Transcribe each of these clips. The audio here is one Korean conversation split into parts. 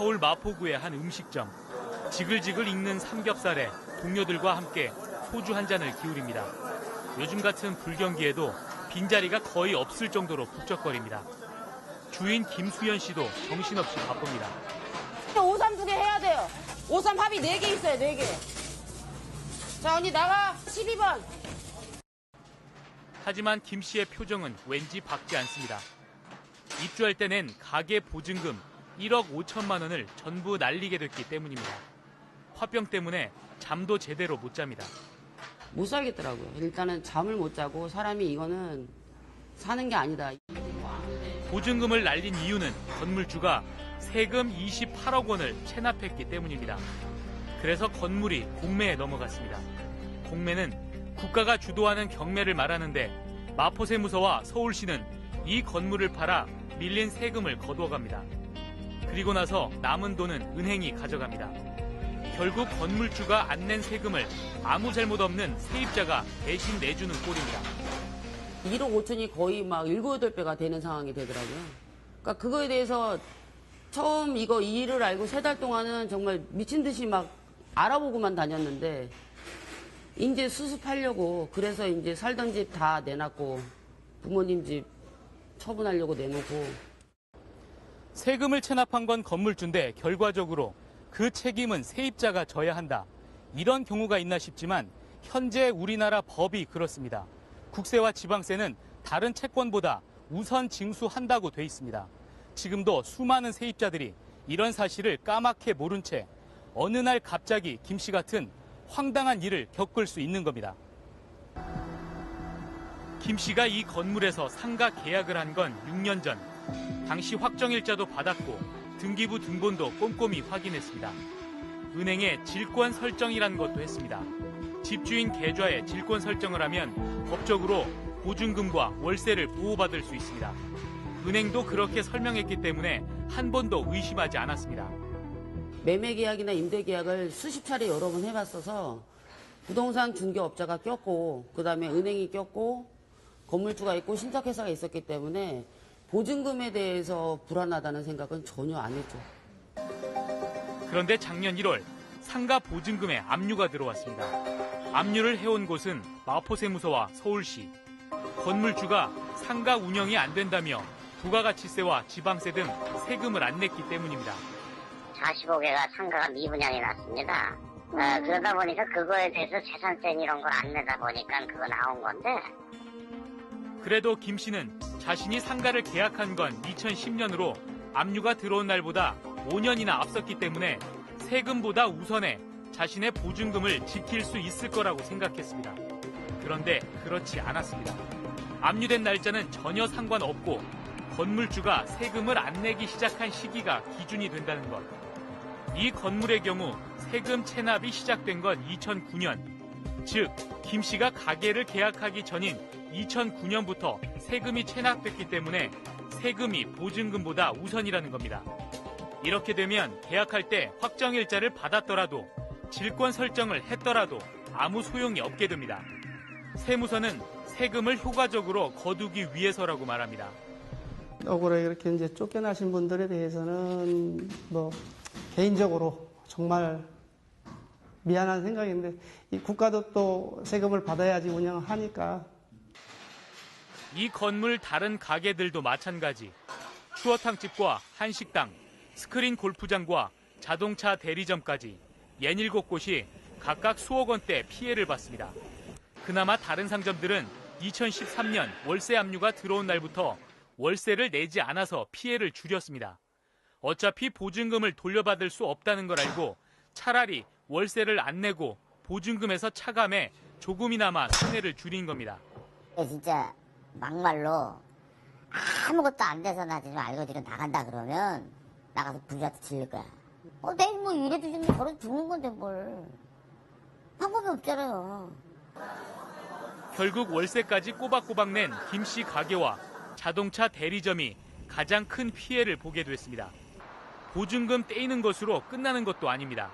서울 마포구의 한 음식점. 지글지글 익는 삼겹살에 동료들과 함께 소주 한 잔을 기울입니다. 요즘 같은 불경기에도 빈자리가 거의 없을 정도로 북적거립니다. 주인 김수현 씨도 정신없이 바쁩니다. 오삼 두 개 해야 돼요. 오삼 합이 네 개 있어요, 네 개. 자, 언니 나가. 12번. 하지만 김 씨의 표정은 왠지 밝지 않습니다. 입주할 때낸 가게 보증금 1억 5천만 원을 전부 날리게 됐기 때문입니다. 화병 때문에 잠도 제대로 못 잡니다. 못 살겠더라고요. 일단은 잠을 못 자고 사람이 이거는 사는 게 아니다. 보증금을 날린 이유는 건물주가 세금 28억 원을 체납했기 때문입니다. 그래서 건물이 공매에 넘어갔습니다. 공매는 국가가 주도하는 경매를 말하는데 마포세무서와 서울시는 이 건물을 팔아 밀린 세금을 거두어갑니다. 그리고 나서 남은 돈은 은행이 가져갑니다. 결국 건물주가 안 낸 세금을 아무 잘못 없는 세입자가 대신 내주는 꼴입니다. 1억 5천이 거의 막 7, 8배가 되는 상황이 되더라고요. 그러니까 그거에 대해서 처음 이거 이 일을 알고 세 달 동안은 정말 미친 듯이 막 알아보고만 다녔는데 이제 수습하려고 그래서 이제 살던 집 다 내놨고 부모님 집 처분하려고 내놓고 세금을 체납한 건 건물주인데 결과적으로 그 책임은 세입자가 져야 한다. 이런 경우가 있나 싶지만 현재 우리나라 법이 그렇습니다. 국세와 지방세는 다른 채권보다 우선 징수한다고 돼 있습니다. 지금도 수많은 세입자들이 이런 사실을 까맣게 모른 채 어느 날 갑자기 김 씨 같은 황당한 일을 겪을 수 있는 겁니다. 김 씨가 이 건물에서 상가 계약을 한 건 6년 전. 당시 확정일자도 받았고 등기부 등본도 꼼꼼히 확인했습니다. 은행에 질권 설정이란 것도 했습니다. 집주인 계좌에 질권 설정을 하면 법적으로 보증금과 월세를 보호받을 수 있습니다. 은행도 그렇게 설명했기 때문에 한 번도 의심하지 않았습니다. 매매 계약이나 임대 계약을 수십 차례 여러 번 해봤어서 부동산 중개업자가 꼈고 그다음에 은행이 꼈고 건물주가 있고 신탁회사가 있었기 때문에 보증금에 대해서 불안하다는 생각은 전혀 안 했죠. 그런데 작년 1월 상가 보증금에 압류가 들어왔습니다. 압류를 해온 곳은 마포세무서와 서울시. 건물주가 상가 운영이 안 된다며 부가가치세와 지방세 등 세금을 안 냈기 때문입니다. 45개가 상가가 미분양이 났습니다. 어, 그러다 보니까 그거에 대해서 재산세 이런 걸 안 내다 보니까 그거 나온 건데 그래도 김 씨는 자신이 상가를 계약한 건 2010년으로 압류가 들어온 날보다 5년이나 앞섰기 때문에 세금보다 우선해 자신의 보증금을 지킬 수 있을 거라고 생각했습니다. 그런데 그렇지 않았습니다. 압류된 날짜는 전혀 상관없고 건물주가 세금을 안 내기 시작한 시기가 기준이 된다는 것. 이 건물의 경우 세금 체납이 시작된 건 2009년. 즉, 김 씨가 가게를 계약하기 전인 2009년부터 세금이 체납됐기 때문에 세금이 보증금보다 우선이라는 겁니다. 이렇게 되면 계약할 때 확정일자를 받았더라도 질권 설정을 했더라도 아무 소용이 없게 됩니다. 세무서는 세금을 효과적으로 거두기 위해서라고 말합니다. 억울하게 이렇게 이제 쫓겨나신 분들에 대해서는 뭐 개인적으로 정말 미안한 생각인데 이 국가도 또 세금을 받아야지 운영하니까 이 건물 다른 가게들도 마찬가지. 추어탕집과 한식당, 스크린 골프장과 자동차 대리점까지 67곳이 각각 수억 원대 피해를 봤습니다. 그나마 다른 상점들은 2013년 월세 압류가 들어온 날부터 월세를 내지 않아서 피해를 줄였습니다. 어차피 보증금을 돌려받을 수 없다는 걸 알고 차라리 월세를 안 내고 보증금에서 차감해 조금이나마 손해를 줄인 겁니다. 진짜 막말로 아무것도 안 돼서 나 지금 알고 지금 나간다 그러면 나가서 불이라도 질릴 거야. 어, 내일 뭐 이래도 좀 저래도 죽는 건데 뭘. 방법이 없잖아요. 결국 월세까지 꼬박꼬박 낸 김씨 가게와 자동차 대리점이 가장 큰 피해를 보게 됐습니다. 보증금 떼이는 것으로 끝나는 것도 아닙니다.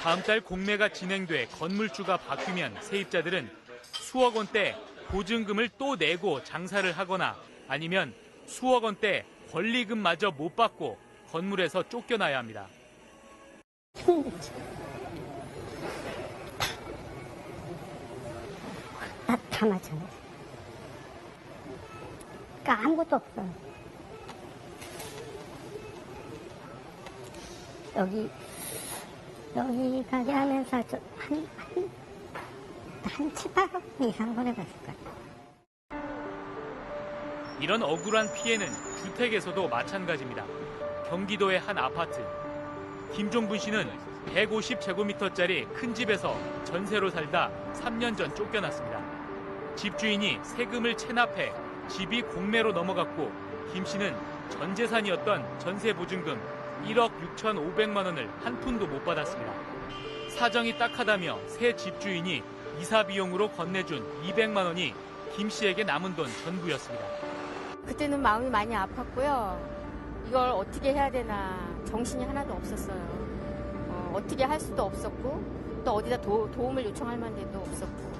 다음 달 공매가 진행돼 건물주가 바뀌면 세입자들은 수억 원대 보증금을 또 내고 장사를 하거나 아니면 수억 원대 권리금마저 못 받고 건물에서 쫓겨나야 합니다. 마찬가지. 그러니까 아무것도 없어요. 여기, 여기 가게 하면서 좀 한, 한, 한 7, 8억 이상 보내봤을 거예요. 이런 억울한 피해는 주택에서도 마찬가지입니다. 경기도의 한 아파트. 김종분 씨는 150제곱미터짜리 큰 집에서 전세로 살다 3년 전 쫓겨났습니다. 집주인이 세금을 체납해 집이 공매로 넘어갔고 김 씨는 전 재산이었던 전세 보증금 1억 6,500만 원을 한 푼도 못 받았습니다. 사정이 딱하다며 새 집주인이 이사 비용으로 건네준 200만 원이 김 씨에게 남은 돈 전부였습니다. 그때는 마음이 많이 아팠고요. 이걸 어떻게 해야 되나 정신이 하나도 없었어요. 어, 어떻게 할 수도 없었고 또 어디다 도, 도움을 요청할 만한 도 없었고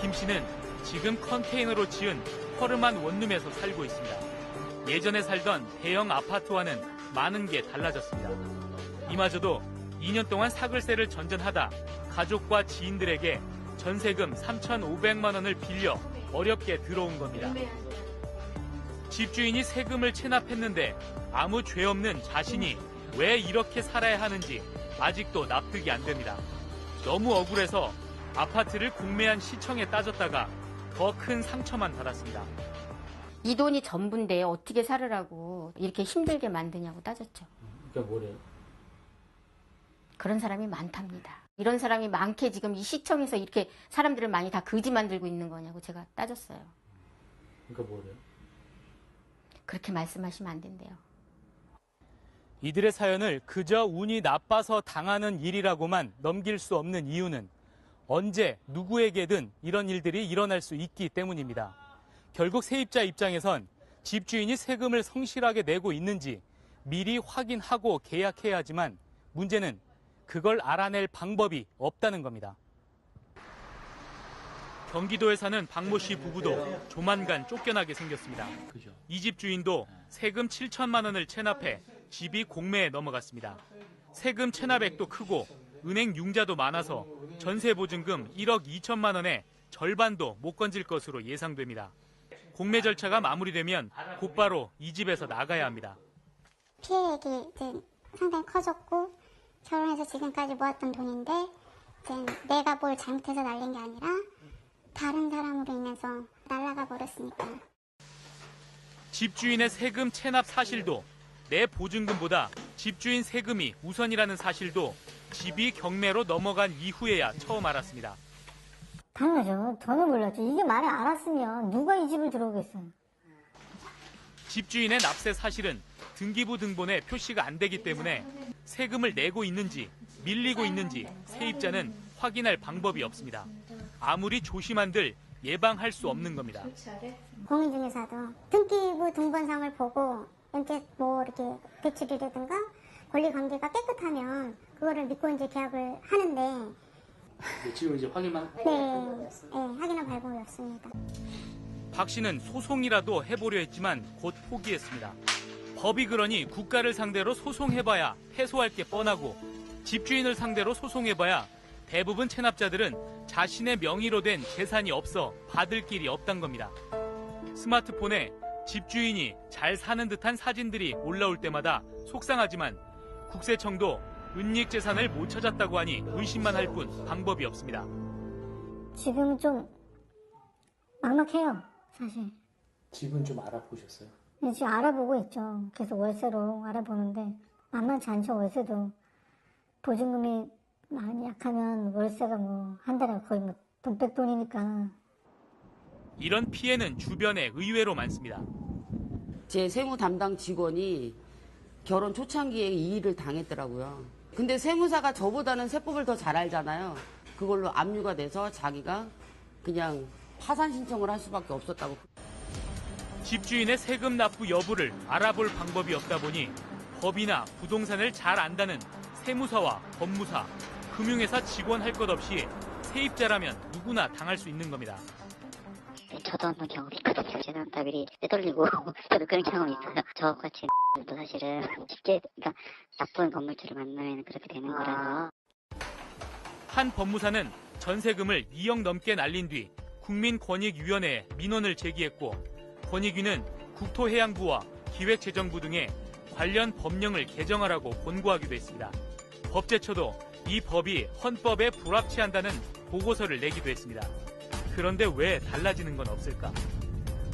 김 씨는 지금 컨테이너로 지은 허름한 원룸에서 살고 있습니다. 예전에 살던 대형 아파트와는 많은 게 달라졌습니다. 이마저도 2년 동안 사글세를 전전하다 가족과 지인들에게 전세금 3,500만 원을 빌려 어렵게 들어온 겁니다. 집주인이 세금을 체납했는데 아무 죄 없는 자신이 왜 이렇게 살아야 하는지 아직도 납득이 안 됩니다. 너무 억울해서 아파트를 공매한 시청에 따졌다가 더 큰 상처만 받았습니다. 이 돈이 전부인데 어떻게 살으라고 이렇게 힘들게 만드냐고 따졌죠. 그러니까 뭐래요? 그런 사람이 많답니다. 이런 사람이 많게 지금 이 시청에서 이렇게 사람들을 많이 다 거지 만들고 있는 거냐고 제가 따졌어요. 그러니까 뭐래요? 그렇게 말씀하시면 안 된대요. 이들의 사연을 그저 운이 나빠서 당하는 일이라고만 넘길 수 없는 이유는 언제 누구에게든 이런 일들이 일어날 수 있기 때문입니다. 결국 세입자 입장에선 집주인이 세금을 성실하게 내고 있는지 미리 확인하고 계약해야 하지만 문제는 그걸 알아낼 방법이 없다는 겁니다. 경기도에 사는 박모 씨 부부도 조만간 쫓겨나게 생겼습니다. 이 집 주인도 세금 7천만 원을 체납해 집이 공매에 넘어갔습니다. 세금 체납액도 크고 은행 융자도 많아서 전세 보증금 1억 2천만 원의 절반도 못 건질 것으로 예상됩니다. 공매 절차가 마무리되면 곧바로 이 집에서 나가야 합니다. 피해액이 상당히 커졌고 결혼해서 지금까지 모았던 돈인데 이제 내가 뭘 잘못해서 날린 게 아니라 다른 사람으로 인해서 날라가 버렸으니까 집주인의 세금 체납 사실도 내 보증금보다 집주인 세금이 우선이라는 사실도 집이 경매로 넘어간 이후에야 처음 알았습니다. 당연하죠. 저는 몰랐죠. 이게 말을 알았으면 누가 이 집을 들어오겠어요. 집주인의 납세 사실은 등기부 등본에 표시가 안 되기 때문에 세금을 내고 있는지 밀리고 있는지 세입자는 확인할 방법이 없습니다. 아무리 조심한들 예방할 수 없는 겁니다. 공인중개사도 등기부 등본상을 보고 이렇게 뭐 이렇게 대출이라든가 권리 관계가 깨끗하면 그거를 믿고 이제 계약을 하는데 지금 이제 확인만 네, 네 확인한 발본이 없습니다. 박 씨는 소송이라도 해보려 했지만 곧 포기했습니다. 법이 그러니 국가를 상대로 소송해봐야 패소할 게 뻔하고 집주인을 상대로 소송해봐야 대부분 체납자들은 자신의 명의로 된 재산이 없어 받을 길이 없단 겁니다. 스마트폰에 집주인이 잘 사는 듯한 사진들이 올라올 때마다 속상하지만 국세청도 은닉 재산을 못 찾았다고 하니 의심만 할 뿐 방법이 없습니다. 지금은 좀 막막해요, 사실. 집은 좀 알아보셨어요? 근데 지금 알아보고 있죠. 계속 월세로 알아보는데 만만치 않죠, 월세도. 보증금이 많이 약하면 월세가 뭐 한 달에 거의 뭐 돈백 돈이니까 이런 피해는 주변에 의외로 많습니다. 제 세무 담당 직원이 결혼 초창기에 이 일을 당했더라고요. 근데 세무사가 저보다는 세법을 더 잘 알잖아요. 그걸로 압류가 돼서 자기가 그냥 파산 신청을 할 수밖에 없었다고. 집주인의 세금 납부 여부를 알아볼 방법이 없다 보니 법이나 부동산을 잘 안다는 세무사와 법무사, 금융회사 직원 할 것 없이 세입자라면 누구나 당할 수 있는 겁니다. 저도 한번 경험이 있거든요. 재산타율이 빼돌리고 저도 그런 경험이 있어요. 저같이 도 사실은 쉽게 그러니까 나쁜 건물주를 만나면 그렇게 되는 거라서 한 법무사는 전세금을 2억 넘게 날린 뒤 국민권익위원회에 민원을 제기했고 권익위는 국토해양부와 기획재정부 등에 관련 법령을 개정하라고 권고하기도 했습니다. 법제처도 이 법이 헌법에 불합치한다는 보고서를 내기도 했습니다. 그런데 왜 달라지는 건 없을까?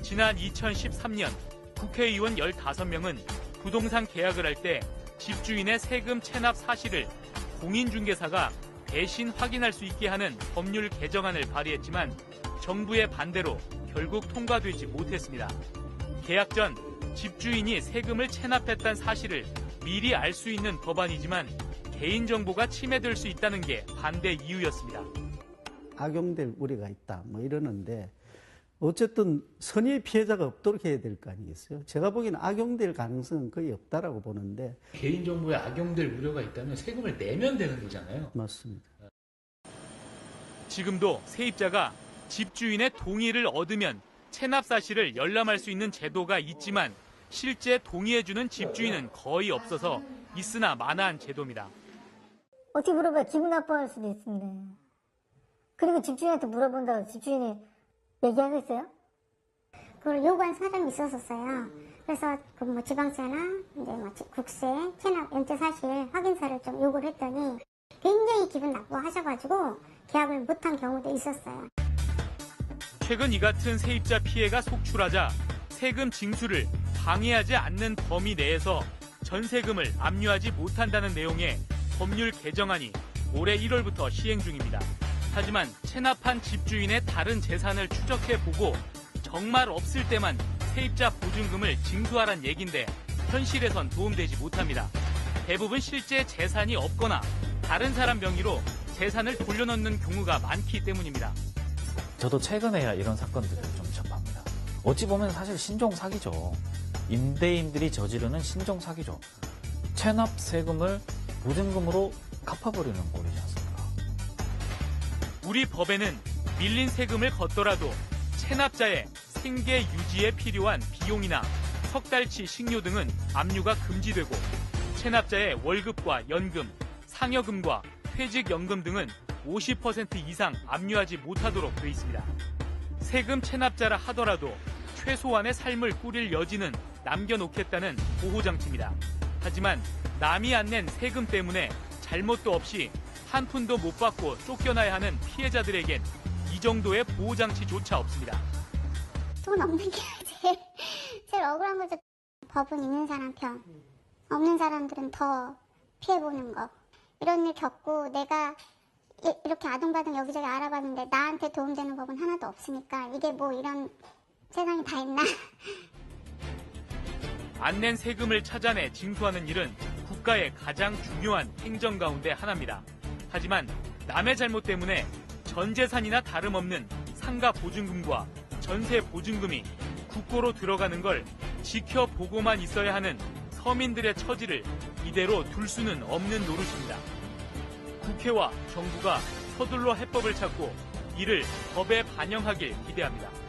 지난 2013년 국회의원 15명은 부동산 계약을 할 때 집주인의 세금 체납 사실을 공인중개사가 대신 확인할 수 있게 하는 법률 개정안을 발의했지만 정부의 반대로 결국 통과되지 못했습니다. 계약 전 집주인이 세금을 체납했다는 사실을 미리 알 수 있는 법안이지만 개인정보가 침해될 수 있다는 게 반대 이유였습니다. 악용될 우려가 있다. 뭐 이러는데 어쨌든 선의의 피해자가 없도록 해야 될 거 아니겠어요? 제가 보기에는 악용될 가능성은 거의 없다라고 보는데 개인정보에 악용될 우려가 있다면 세금을 내면 되는 거잖아요. 맞습니다. 지금도 세입자가 집주인의 동의를 얻으면 체납 사실을 열람할 수 있는 제도가 있지만 실제 동의해주는 집주인은 거의 없어서 있으나 마나한 제도입니다. 어떻게 물어봐야 기분 나빠할 수도 있습니다. 그리고 집주인한테 물어본다고 집주인이 얘기하겠어요? 그걸 요구한 사람이 있었었어요. 그래서 그 뭐 지방세나 이제 뭐 지- 국세, 체납, 연체 사실 확인서를 좀 요구를 했더니 굉장히 기분 나빠하셔가지고 계약을 못한 경우도 있었어요. 최근 이 같은 세입자 피해가 속출하자 세금 징수를 방해하지 않는 범위 내에서 전세금을 압류하지 못한다는 내용의 법률 개정안이 올해 1월부터 시행 중입니다. 하지만 체납한 집주인의 다른 재산을 추적해 보고 정말 없을 때만 세입자 보증금을 징수하란 얘긴데 현실에선 도움되지 못합니다. 대부분 실제 재산이 없거나 다른 사람 명의로 재산을 돌려놓는 경우가 많기 때문입니다. 저도 최근에야 이런 사건들을 좀 접합니다. 어찌 보면 사실 신종 사기죠. 임대인들이 저지르는 신종 사기죠. 체납 세금을 보증금으로 갚아버리는 꼴이지 않습니까? 우리 법에는 밀린 세금을 걷더라도 체납자의 생계 유지에 필요한 비용이나 석 달치 식료 등은 압류가 금지되고 체납자의 월급과 연금, 상여금과 퇴직연금 등은 50% 이상 압류하지 못하도록 돼 있습니다. 세금 체납자라 하더라도 최소한의 삶을 꾸릴 여지는 남겨놓겠다는 보호장치입니다. 하지만 남이 안 낸 세금 때문에 잘못도 없이 한 푼도 못 받고 쫓겨나야 하는 피해자들에겐 이 정도의 보호장치조차 없습니다. 돈 없는 게 제일, 제일 억울한 거죠. 법은 있는 사람 편, 없는 사람들은 더 피해보는 거. 이런 일 겪고 내가 이- 이렇게 아동바동 여기저기 알아봤는데 나한테 도움되는 법은 하나도 없으니까 이게 뭐 이런 세상이 다 있나? 안 낸 세금을 찾아내 징수하는 일은 국가의 가장 중요한 행정 가운데 하나입니다. 하지만 남의 잘못 때문에 전 재산이나 다름없는 상가 보증금과 전세 보증금이 국고로 들어가는 걸 지켜보고만 있어야 하는 서민들의 처지를 이대로 둘 수는 없는 노릇입니다. 국회와 정부가 서둘러 해법을 찾고 이를 법에 반영하길 기대합니다.